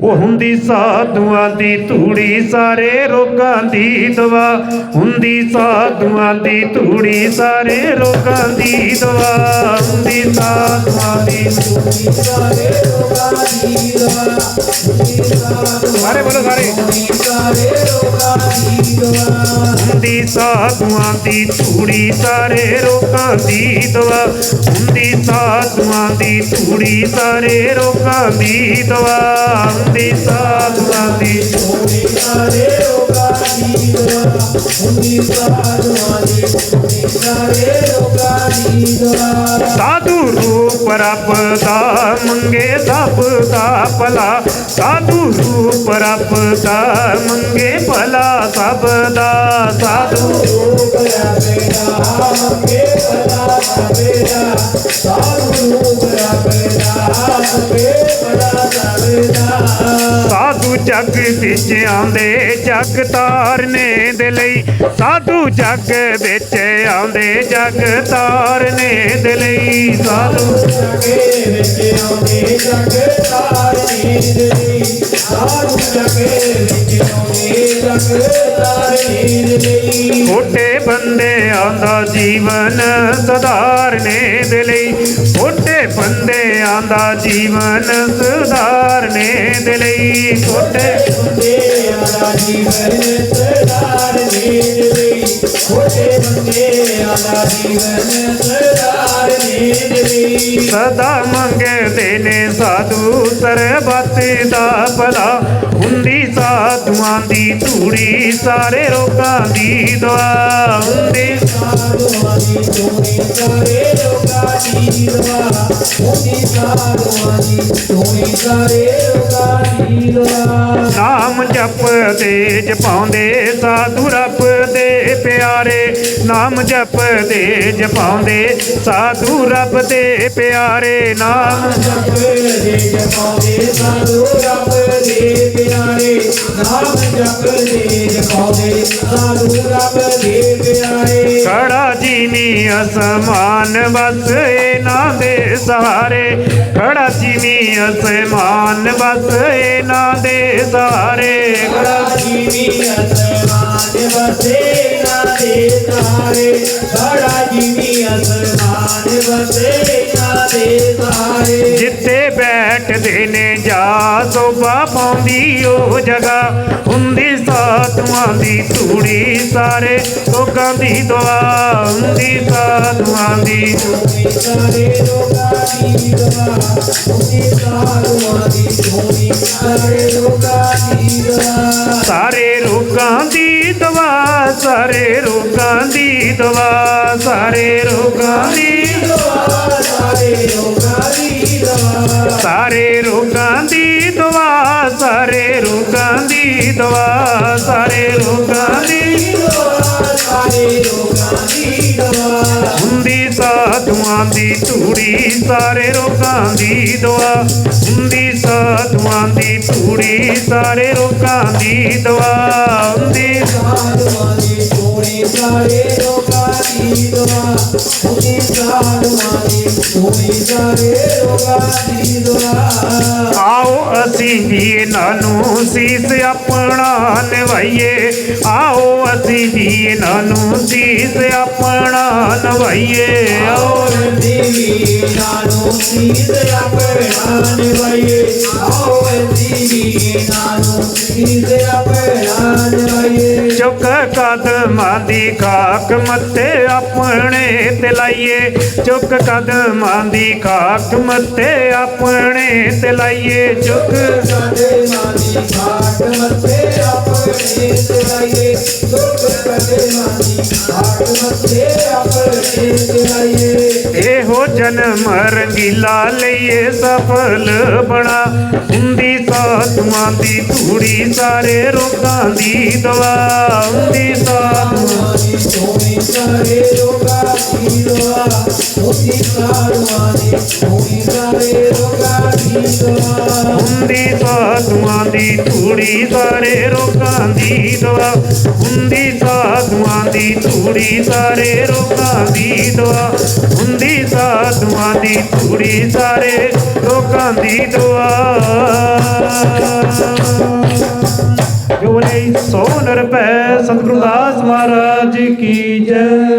ਉਹ ਹੁੰਦੀ ਸਾਧੂਆਂ ਦੀ ਧੂੜੀ ਸਾਰੇ ਰੋਗਾਂ ਦੀ ਦਵਾ। ਹੁੰਦੀ ਸਾਧੂਆਂ ਦੀ ਧੂੜੀ ਸਾਰੇ ਰੋਗਾਂ ਦੀ ਦਵਾ। ਹੁੰਦੀ ਸਾਧੂਆਂ ਦੀ ਧੂੜੀ ਸਾਰੇ ਰੋਗਾਂ ਦੀ ਦਵਾ। ਸਾਰੇ ਬੋਲੋ ਸਾਰੇ। ਸਾਰੇ ਰੋਗਾਂ ਦੀ ਦਵਾ। ਹੁੰਦੀ ਸਾਧੂਆਂ ਦੀ ਧੂੜੀ ਸਾਰੇ ਰੋਗਾਂ ਦੀ ਦਵਾ। ਹੁੰਦੀ ਸਾਧੂਆਂ ਦੀ ਧੂੜੀ ਸਾਰੇ ਰੋਗਾਂ ਦੀ ਦਵਾ। ਹੁੰਦੀ ਸਾਧੂਆਂ ਦੀ ਹੋਣੀ ਸਾਰੇ ਰੋਗਾਂ ਦੀ ਦਵਾ ਹੁੰਦੀ ਸਾਧੂਆਂ ਦੀ ਹੋਣੀ ਸਾਰੇ ਰੋਗਾਂ ਦੀ ਦਵਾ ਸਾਧੂ ਰੂਪ ਰੱਬ ਦਾ ਮੰਗੇ, ਸਭ ਦਾ ਭਲਾ। ਸਾਧੂ ਰੂਪ ਰੱਬ ਦਾ ਮੰਗੇ, ਭਲਾ ਸਭ ਦਾ। ਸਾਧੂ ਰੂਪ ਰਬੇਦਾ ਮੰਗੇ ਬੜਾ ਰਬੇਦਾ ਸਾਧੂ ਰੂਪ ਰਬੇਦਾ ਮੰਗੇ ਬੜਾ ਰਬੇਦਾ ਸਾਧੂ ਜਗ ਵਿੱਚ ਆਉਂਦੇ ਜਗ ਤਾਰਨੇ ਦੇ ਲਈ। ਸਾਧੂ ਜਗ ਵਿੱਚ ਆਉਂਦੇ, ਜਗ ਤਾਰਨੇ ਦੇ ਲਈ। ਸਾਧੂ ਜਗੇ ਵਿੱਚ ਆਉਂਦੇ, ਜਗ ਤਾਰੇ ਦੇ ਸਾਧੂ ਜਗੇ ਵਿੱਚ ਆਉਂਦੇ, ਜਗ ਤਾਰੇ ਦੇ ਛੋਟੇ ਬੰਦਿਆਂ ਦਾ ਜੀਵਨ ਸਧਾਰਨੇ ਦੇ ਲਈ। ਛੋਟੇ ਬੰਦਿਆਂ ਦਾ ਜੀਵਨ ਸੁਧਾਰਨੇ ਦੇ ਲਈ। ਛੋਟੇ ਬੰਦੇ ਆਲਾ ਜੀਵਨ ਸਦਾਰ ਦੇ ਦੇ ਛੋਟੇ ਬੰਦੇ ਆਲਾ ਜੀਵਨ ਸਦਾਰ ਦੇ ਦੇ ਸਦਾ ਮੰਗਦੇ ਨੇ ਸਾਧੂ ਸਰਬਤ ਦਾ ਭਲਾ। ਹੁੰਦੀ ਸਾਧੂਆਂ ਦੀ ਧੂੜੀ ਸਾਰੇ ਰੋਗਾਂ ਦੀ ਦਵਾ। ਹੁੰਦੀ ਸਾਧੂਆਂ ਦੀ ਧੂਣੀ ਸਾਰੇ ਲੋਕਾਂ ਦੀ ਦਵਾ ਉਹਦੀ ਸਾਧੂਆਂ ਦੀ ਧੂਣੀ ਸਾਰੇ ਲੋਕਾਂ ਦੀ ਦਵਾ ਨਾਮ ਜਪਦੇ ਜਪਾਉਂਦੇ ਸਾਧੂ ਰੱਬ ਦੇ ਪਿਆਰੇ ਨਾਮ ਜਪਦੇ ਜਪਾਉਂਦੇ ਸਾਧੂ ਰੱਬ ਦੇ ਪਿਆਰੇ ਨਾਮ। ਜਪਦੇ ਜਪਾਉਂਦੇ ਸਾਧੂ ਰੱਬ ਦੇ ਪਿਆਰੇ ਨਾਮ ਜਪਦੇ ਜਪਾਉਂਦੇ ਸਾਧੂ ਰੱਬ ਦੇ ਪਿਆਰੇ। ਖੜਾ ਜੀਵੀ ਅਸਮਾਨ ਬਸ ਇਹਨਾਂ ਦੇ ਸਹਾਰੇ। ਖੜਾ ਜੀਵੀ ਅਸਮਾਨ ਬਸ ਇਹਨਾਂ ਦੇ ਸਹਾਰੇ। ਬੜਾ ਜੀਵੀ ਅਸਮਾਨ ਵਸੇ ਨਾ ਦੇ ਸਾਰੇ ਜੀਵੀ ਅਸਮਾਨ ਵਸੇ ਨਾ ਦੇ ਜਿੱਥੇ ਬੈਠਦੇ ਨੇ ਜਾ ਸੋਭਾ ਪਾਉਂਦੀ ਉਹ ਜਗ੍ਹਾ, ਹੁੰਦੀ ਸਾਧੂਆਂ ਦੀ ਧੂੜੀ ਸਾਰੇ, ਲੋਕਾਂ ਦੀ ਦੁਆ, ਹੁੰਦੀ ਸਾਧੂਆਂ ਦੀ ਧੂਣੀ ਸਾਰੇ ਲੋਕਾਂ ਦੀ ਦਵਾ ਧੂਣੀ ਸਾਧੂਆਂ ਦੀ ਧੂਣੀ ਸਾਰੇ ਲੋਕਾਂ ਦੀ ਦਵਾ ਸਾਰੇ ਰੋਗਾਂ ਦੀ ਦਵਾ ਸਾਰੇ ਰੋਗਾਂ ਦੀ ਦਵਾ, ਸਾਰੇ ਰੋਗਾਂ ਦੀ ਦਵਾ, ਸਾਰੇ ਲੋਕਾਂ ਦੀ ਦਵਾ, ਸਾਰੇ ਰੋਗਾਂ ਦੀ ਦਵਾ, ਸਾਰੇ ਰੋਗਾਂ ਦੀ ਦਵਾ। ਸਾਧੂਆਂ ਦੀ ਧੂੜੀ, ਸਾਰੇ ਰੋਗਾਂ ਦੀ ਦਵਾ ਹੁੰਦੀ ਸਾਧੂਆਂ ਦੀ ਧੂੜੀ, ਸਾਰੇ ਰੋਗਾਂ ਦੀ ਦਵਾ ਹੁੰਦੀ ਸਾਧੂਆਂ ਸਾਰੇ ਲੋਕਾਂ ਦੀ ਦਵਾ ਉਹਦੀ ਸਾਧੂਆਂ ਦੀ ਧੂਣੀ ਸਾਰੇ ਲੋਕਾਂ ਦੀ ਦਵਾ ਆਓ ਅਸੀਂ ਵੀ ਇਹਨਾਂ ਨੂੰ ਸੀਸ ਆਪਣਾ ਨਿਭਾਈਏ ਆਓ ਅਸੀਂ ਵੀ ਇਹਨਾਂ ਨੂੰ ਸੀਸ ਆਪਣਾ ਨਿਭਾਈਏ ਆਓ ਦੇਵੀ ਨਾਨੋ ਸੀਤ ਆਪਣਾ ਨਿਵਾਈਏ ਆਓ ਦੇਵੀ ਨਾਨੋ ਸੀਤ ਆਪਣਾ ਚੁੱਕ ਕਦਮਾਂ ਦੀ ਖਾਕ ਮੱਤੇ ਆਪਣੇ ਤੇ ਲਾਈਏ। ਚੁੱਕ ਕਦਮਾਂ ਦੀ ਖਾਕ ਮੱਤੇ ਆਪਣੇ ਤੇ ਲਾਈਏ। ਚੁੱਕ ਸਾਡੇ ਮਾਨੀ ਘਾਟ ਮੱਥੇ ਆਪਣੇ ਤੇ ਲਾਈਏ। ਦੁੱਖ ਕਦੇ ਮਾਨੀ ਇਹੋ ਜਨਮ ਰੰਗੀਲਾ ਲਈਏ ਸਫਲ ਬਣਾ। ਹੁੰਦੀ ਸਾਧੂਆਂ ਦੀ ਧੂੜੀ, ਸਾਰੇ ਰੋਗਾਂ ਦੀ ਦਵਾ। ਹੁੰਦੀ ਸਾਧੂਆਂ ਮਾਨੀ ਸੋਣੀ ਸਾਰੇ ਲੋਕਾਂ ਦੀ ਦੁਆ ਉਹਦੀ ਸਾਰਵਾਂ ਹੁੰਦੀ ਸਾਧੂਆਂ ਦੀ ਧੂੜੀ, ਸਾਰੇ ਰੋਗਾਂ ਦੀ ਦਵਾ। ਹੁੰਦੀ ਸਾਧੂਆਂ ਦੀ ਧੂੜੀ, ਸਾਰੇ ਰੋਗਾਂ ਦੀ ਦਵਾ। ਹੁੰਦੀ ਸਾਧੂਆਂ ਦੀ ਧੂੜੀ, ਸਾਰੇ ਰੋਗਾਂ ਦੀ ਦਵਾ। ਜੋ ਲਈ ਸੋਨ ਰੁਪੈ ਸਤਿਗੁਰੂ ਦਾਸ ਮਹਾਰਾਜ ਕੀ ਜੈ।